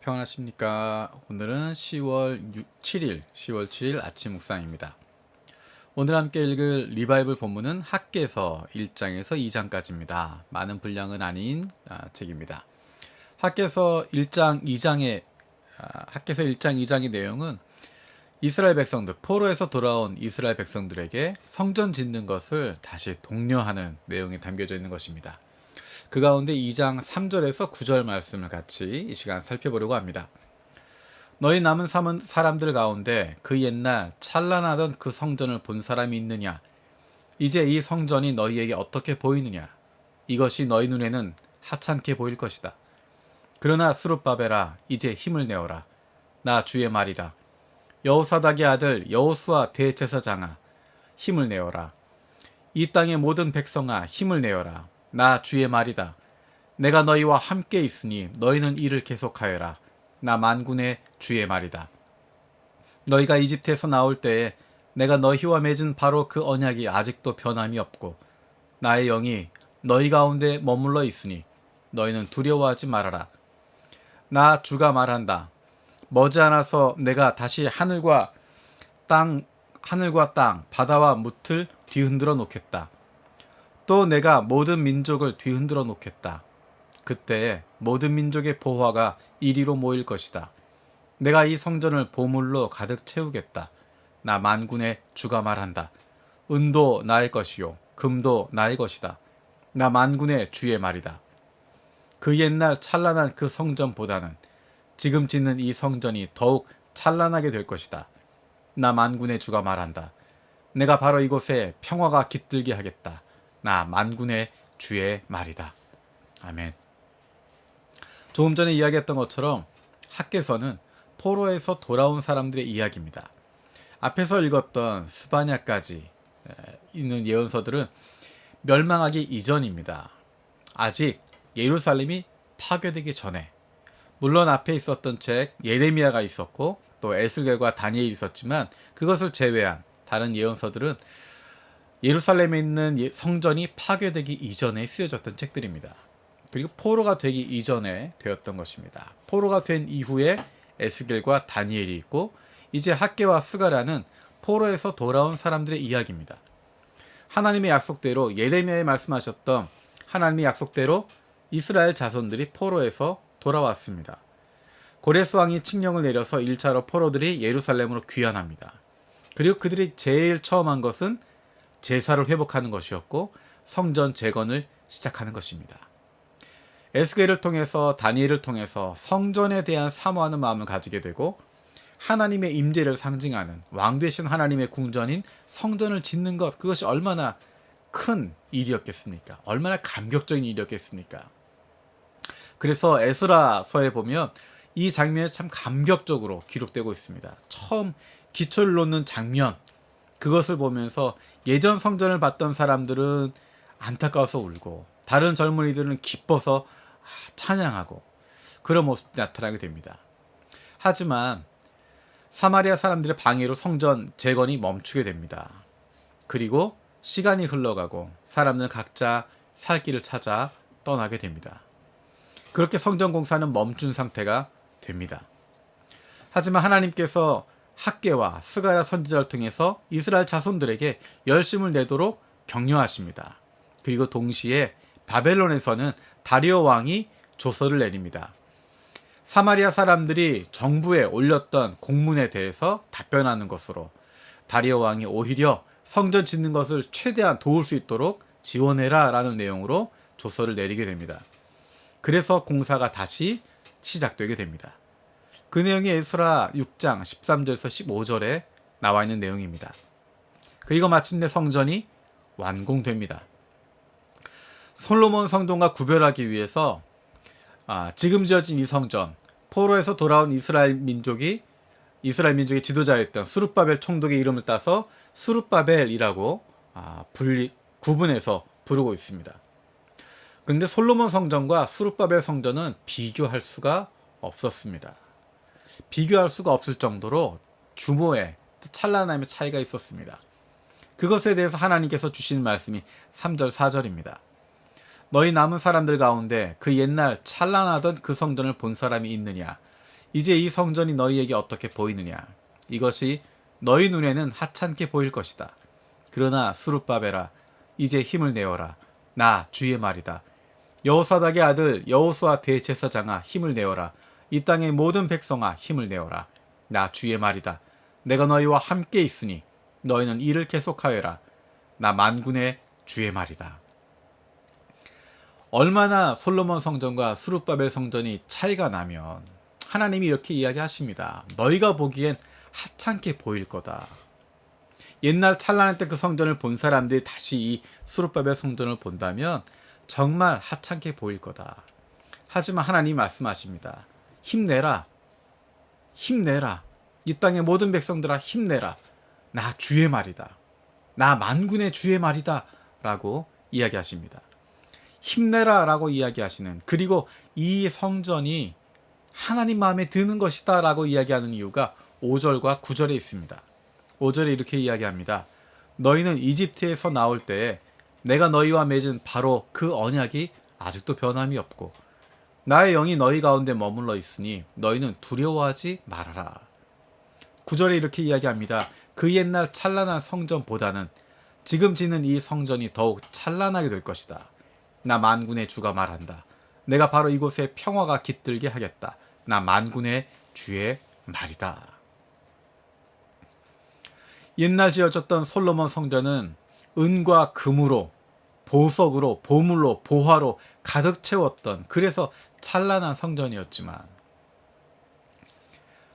평안하십니까? 오늘은 10월 7일, 10월 7일 아침 묵상입니다. 오늘 함께 읽을 리바이블 본문은 학계서 1장에서 2장까지입니다. 많은 분량은 아닌 아, 책입니다. 학계서 1장 2장의 아, 학계서 1장 2장의 내용은 이스라엘 백성들 포로에서 돌아온 이스라엘 백성들에게 성전 짓는 것을 다시 독려하는 내용이 담겨져 있는 것입니다. 그 가운데 2장 3절에서 9절 말씀을 같이 이 시간 살펴보려고 합니다. 너희 남은 사람들 가운데 그 옛날 찬란하던 그 성전을 본 사람이 있느냐? 이제 이 성전이 너희에게 어떻게 보이느냐? 이것이 너희 눈에는 하찮게 보일 것이다. 그러나 수룹바벨아 이제 힘을 내어라. 나 주의 말이다. 여호사닥의 아들 여호수아 대제사장아 힘을 내어라. 이 땅의 모든 백성아 힘을 내어라. 나 주의 말이다. 내가 너희와 함께 있으니 너희는 이를 계속하여라. 나 만군의 주의 말이다. 너희가 이집트에서 나올 때에 내가 너희와 맺은 바로 그 언약이 아직도 변함이 없고 나의 영이 너희 가운데 머물러 있으니 너희는 두려워하지 말아라. 나 주가 말한다. 머지않아서 내가 다시 하늘과 땅 하늘과 땅 바다와 무틀 뒤흔들어 놓겠다. 또 내가 모든 민족을 뒤흔들어 놓겠다. 그때 모든 민족의 보화가 이리로 모일 것이다. 내가 이 성전을 보물로 가득 채우겠다. 나 만군의 주가 말한다. 은도 나의 것이요 금도 나의 것이다. 나 만군의 주의 말이다. 그 옛날 찬란한 그 성전보다는 지금 짓는 이 성전이 더욱 찬란하게 될 것이다. 나 만군의 주가 말한다. 내가 바로 이곳에 평화가 깃들게 하겠다. 나 만군의 주의 말이다. 아멘. 조금 전에 이야기했던 것처럼 학계서는 포로에서 돌아온 사람들의 이야기입니다. 앞에서 읽었던 스바냐까지 있는 예언서들은 멸망하기 이전입니다. 아직 예루살렘이 파괴되기 전에 물론 앞에 있었던 책 예레미야가 있었고 또 에스겔과 다니엘이 있었지만 그것을 제외한 다른 예언서들은 예루살렘에 있는 성전이 파괴되기 이전에 쓰여졌던 책들입니다. 그리고 포로가 되기 이전에 되었던 것입니다. 포로가 된 이후에 에스겔과 다니엘이 있고 이제 학계와 스가라는 포로에서 돌아온 사람들의 이야기입니다. 하나님의 약속대로 예레미야에 말씀하셨던 하나님의 약속대로 이스라엘 자손들이 포로에서 돌아왔습니다. 고레스 왕이 칙령을 내려서 1차로 포로들이 예루살렘으로 귀환합니다. 그리고 그들이 제일 처음 한 것은 제사를 회복하는 것이었고 성전 재건을 시작하는 것입니다. 에스겔을 통해서 다니엘을 통해서 성전에 대한 사모하는 마음을 가지게 되고 하나님의 임재를 상징하는 왕 되신 하나님의 궁전인 성전을 짓는 것 그것이 얼마나 큰 일이었겠습니까? 얼마나 감격적인 일이었겠습니까? 그래서 에스라서에 보면 이 장면이 참 감격적으로 기록되고 있습니다. 처음 기초를 놓는 장면 그것을 보면서 예전 성전을 봤던 사람들은 안타까워서 울고 다른 젊은이들은 기뻐서 찬양하고 그런 모습이 나타나게 됩니다. 하지만 사마리아 사람들의 방해로 성전 재건이 멈추게 됩니다. 그리고 시간이 흘러가고 사람들은 각자 살 길을 찾아 떠나게 됩니다. 그렇게 성전 공사는 멈춘 상태가 됩니다. 하지만 하나님께서 학계와 스가랴 선지자를 통해서 이스라엘 자손들에게 열심을 내도록 격려하십니다. 그리고 동시에 바벨론에서는 다리오 왕이 조서를 내립니다. 사마리아 사람들이 정부에 올렸던 공문에 대해서 답변하는 것으로 다리오 왕이 오히려 성전 짓는 것을 최대한 도울 수 있도록 지원해라 라는 내용으로 조서를 내리게 됩니다. 그래서 공사가 다시 시작되게 됩니다. 그 내용이 에스라 6장 13절에서 15절에 나와 있는 내용입니다. 그리고 마침내 성전이 완공됩니다. 솔로몬 성전과 구별하기 위해서 아, 지금 지어진 이 성전 포로에서 돌아온 이스라엘 민족이 이스라엘 민족의 지도자였던 수룹바벨 총독의 이름을 따서 수룹바벨이라고 아, 분리 구분해서 부르고 있습니다. 그런데 솔로몬 성전과 수룹바벨 성전은 비교할 수가 없었습니다. 비교할 수가 없을 정도로 규모의 찬란함의 차이가 있었습니다. 그것에 대해서 하나님께서 주시는 말씀이 3절 4절입니다. 너희 남은 사람들 가운데 그 옛날 찬란하던 그 성전을 본 사람이 있느냐? 이제 이 성전이 너희에게 어떻게 보이느냐? 이것이 너희 눈에는 하찮게 보일 것이다. 그러나 수르바벨아 이제 힘을 내어라. 나 주의 말이다. 여호사닥의 아들 여호수아 대제사장아 힘을 내어라. 이 땅의 모든 백성아 힘을 내어라. 나 주의 말이다. 내가 너희와 함께 있으니 너희는 일을 계속하여라. 나 만군의 주의 말이다. 얼마나 솔로몬 성전과 수르바벨 성전이 차이가 나면 하나님이 이렇게 이야기하십니다. 너희가 보기엔 하찮게 보일 거다. 옛날 찬란할 때 그 성전을 본 사람들이 다시 이 수르바벨 성전을 본다면 정말 하찮게 보일 거다. 하지만 하나님 말씀하십니다. 힘내라. 힘내라. 이 땅의 모든 백성들아 힘내라. 나 주의 말이다. 나 만군의 주의 말이다. 라고 이야기하십니다. 힘내라 라고 이야기하시는 그리고 이 성전이 하나님 마음에 드는 것이다 라고 이야기하는 이유가 5절과 9절에 있습니다. 5절에 이렇게 이야기합니다. 너희는 이집트에서 나올 때 내가 너희와 맺은 바로 그 언약이 아직도 변함이 없고 나의 영이 너희 가운데 머물러 있으니 너희는 두려워하지 말아라. 9절에 이렇게 이야기합니다. 그 옛날 찬란한 성전보다는 지금 짓는 이 성전이 더욱 찬란하게 될 것이다. 나 만군의 주가 말한다. 내가 바로 이곳에 평화가 깃들게 하겠다. 나 만군의 주의 말이다. 옛날 지어졌던 솔로몬 성전은 은과 금으로 보석으로 보물로 보화로 가득 채웠던 그래서 찬란한 성전이었지만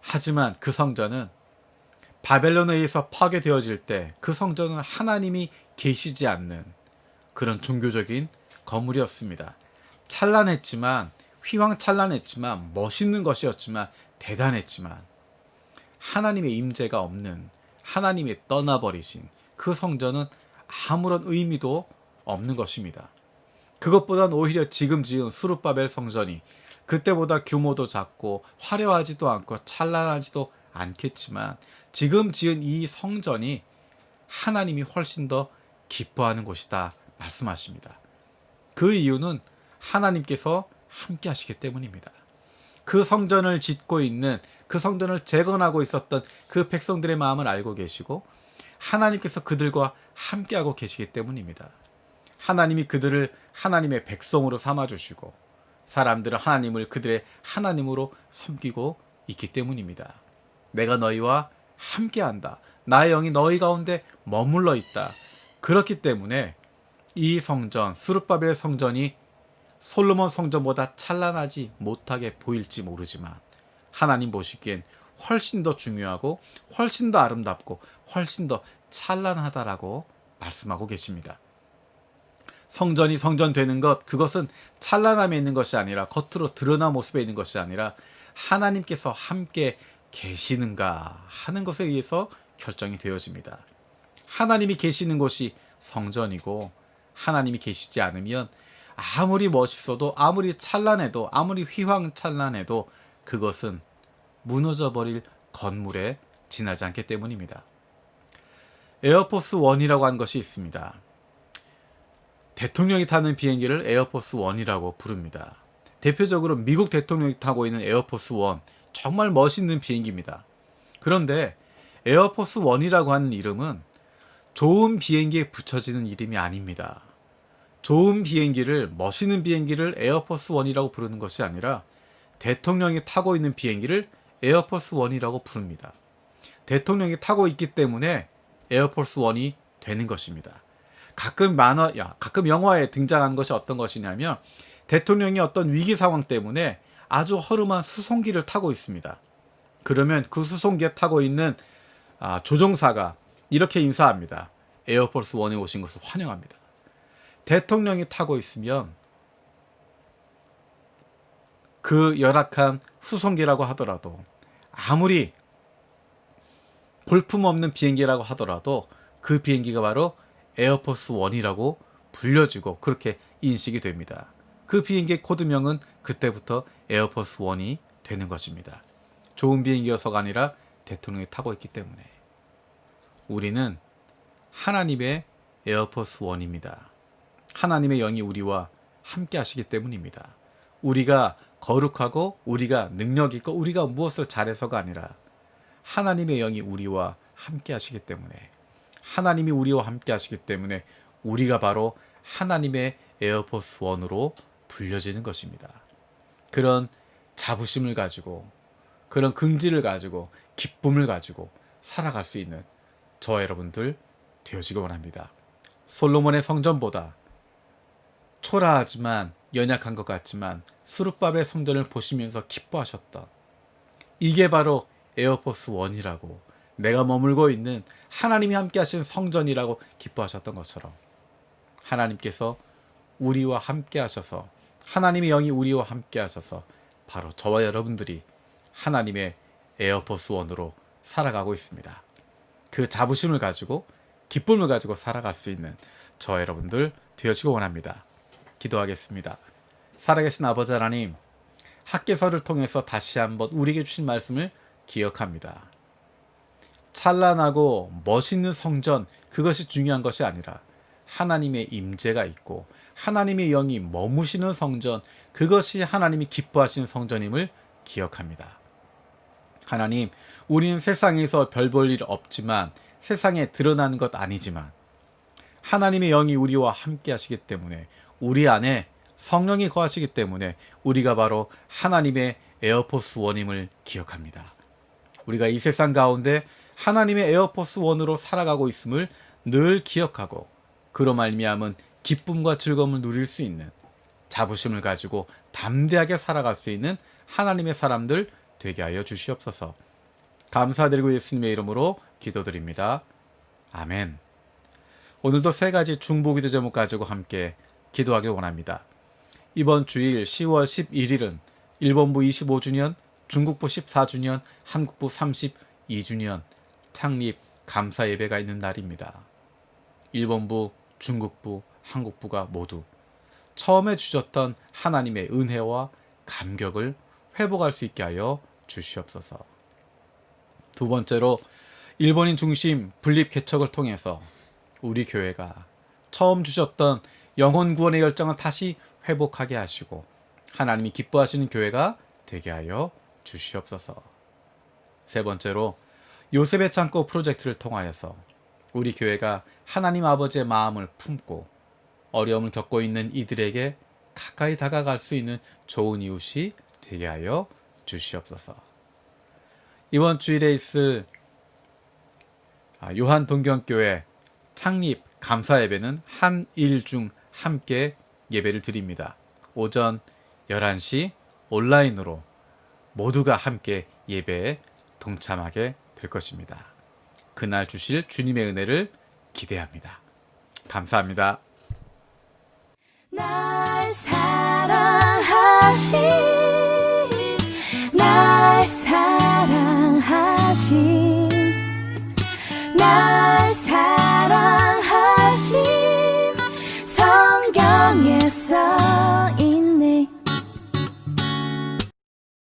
하지만 그 성전은 바벨론에 의해서 파괴되어질 때 그 성전은 하나님이 계시지 않는 그런 종교적인 건물이었습니다. 찬란했지만 휘황찬란했지만 멋있는 것이었지만 대단했지만 하나님의 임재가 없는 하나님이 떠나버리신 그 성전은 아무런 의미도 없는 것입니다. 그것보단 오히려 지금 지은 수르바벨 성전이 그때보다 규모도 작고 화려하지도 않고 찬란하지도 않겠지만 지금 지은 이 성전이 하나님이 훨씬 더 기뻐하는 곳이다 말씀하십니다. 그 이유는 하나님께서 함께 하시기 때문입니다. 그 성전을 짓고 있는 그 성전을 재건하고 있었던 그 백성들의 마음을 알고 계시고 하나님께서 그들과 함께하고 계시기 때문입니다. 하나님이 그들을 하나님의 백성으로 삼아 주시고 사람들은 하나님을 그들의 하나님으로 섬기고 있기 때문입니다. 내가 너희와 함께한다. 나의 영이 너희 가운데 머물러 있다. 그렇기 때문에 이 성전, 수르바벨 성전이 솔로몬 성전보다 찬란하지 못하게 보일지 모르지만 하나님 보시기엔 훨씬 더 중요하고 훨씬 더 아름답고 훨씬 더 찬란하다라고 말씀하고 계십니다. 성전이 성전 되는 것 그것은 찬란함에 있는 것이 아니라 겉으로 드러난 모습에 있는 것이 아니라 하나님께서 함께 계시는가 하는 것에 의해서 결정이 되어집니다. 하나님이 계시는 곳이 성전이고 하나님이 계시지 않으면 아무리 멋있어도 아무리 찬란해도 아무리 휘황찬란해도 그것은 무너져 버릴 건물에 지나지 않기 때문입니다. 에어포스 1이라고 하는 것이 있습니다. 대통령이 타는 비행기를 에어포스 1이라고 부릅니다. 대표적으로 미국 대통령이 타고 있는 에어포스 1 정말 멋있는 비행기입니다. 그런데 에어포스 1이라고 하는 이름은 좋은 비행기에 붙여지는 이름이 아닙니다. 좋은 비행기를 멋있는 비행기를 에어포스 1이라고 부르는 것이 아니라 대통령이 타고 있는 비행기를 에어포스 1이라고 부릅니다. 대통령이 타고 있기 때문에 에어포스 1이 되는 것입니다. 가끔 만화, 야, 가끔 영화에 등장하는 것이 어떤 것이냐면 대통령이 어떤 위기 상황 때문에 아주 허름한 수송기를 타고 있습니다. 그러면 그 수송기에 타고 있는 아, 조종사가 이렇게 인사합니다. 에어포스 1에 오신 것을 환영합니다. 대통령이 타고 있으면 그 열악한 수송기라고 하더라도 아무리 볼품없는 비행기라고 하더라도 그 비행기가 바로 에어포스 1이라고 불려지고 그렇게 인식이 됩니다. 그 비행기의 코드명은 그때부터 에어포스 1이 되는 것입니다. 좋은 비행기여서가 아니라 대통령이 타고 있기 때문에. 우리는 하나님의 에어포스 원입니다. 하나님의 영이 우리와 함께 하시기 때문입니다. 우리가 거룩하고 우리가 능력 있고 우리가 무엇을 잘해서가 아니라 하나님의 영이 우리와 함께 하시기 때문에 하나님이 우리와 함께 하시기 때문에 우리가 바로 하나님의 에어포스 원으로 불려지는 것입니다. 그런 자부심을 가지고 그런 긍지를 가지고 기쁨을 가지고 살아갈 수 있는 저 여러분들 되어지기 원합니다. 솔로몬의 성전보다 초라하지만 연약한 것 같지만 수르밥의 성전을 보시면서 기뻐하셨다. 이게 바로 에어포스 원이라고 내가 머물고 있는 하나님이 함께 하신 성전이라고 기뻐하셨던 것처럼 하나님께서 우리와 함께 하셔서 하나님의 영이 우리와 함께 하셔서 바로 저와 여러분들이 하나님의 에어포스 원으로 살아가고 있습니다. 그 자부심을 가지고 기쁨을 가지고 살아갈 수 있는 저 여러분들 되어지고 원합니다. 기도하겠습니다. 살아계신 아버지 하나님, 학계서를 통해서 다시 한번 우리에게 주신 말씀을 기억합니다. 찬란하고 멋있는 성전 그것이 중요한 것이 아니라 하나님의 임재가 있고 하나님의 영이 머무시는 성전 그것이 하나님이 기뻐하시는 성전임을 기억합니다. 하나님, 우리는 세상에서 별 볼 일 없지만 세상에 드러나는 것 아니지만 하나님의 영이 우리와 함께 하시기 때문에 우리 안에 성령이 거하시기 때문에 우리가 바로 하나님의 에어포스 원임을 기억합니다. 우리가 이 세상 가운데 하나님의 에어포스 원으로 살아가고 있음을 늘 기억하고 그로 말미암은 기쁨과 즐거움을 누릴 수 있는 자부심을 가지고 담대하게 살아갈 수 있는 하나님의 사람들 되게 하여 주시옵소서. 감사드리고 예수님의 이름으로 기도드립니다. 아멘. 오늘도 세 가지 중보기도 제목 가지고 함께 기도하길 원합니다. 이번 주일 10월 11일은 일본부 25주년, 중국부 14주년, 한국부 32주년 창립 감사 예배가 있는 날입니다. 일본부, 중국부, 한국부가 모두 처음에 주셨던 하나님의 은혜와 감격을 회복할 수 있게 하여 주시옵소서. 두 번째로 일본인 중심 분립 개척을 통해서 우리 교회가 처음 주셨던 영혼 구원의 열정을 다시 회복하게 하시고 하나님이 기뻐하시는 교회가 되게 하여 주시옵소서. 세 번째로 요셉의 창고 프로젝트를 통하여서 우리 교회가 하나님 아버지의 마음을 품고 어려움을 겪고 있는 이들에게 가까이 다가갈 수 있는 좋은 이웃이 되게 하여 주시옵소서. 이번 주일에 있을 아, 요한 동경교회 창립 감사 예배는 한일 중 함께 예배를 드립니다. 오전 11시 온라인으로 모두가 함께 예배에 동참하게 될 것입니다. 그날 주실 주님의 은혜를 기대합니다. 감사합니다.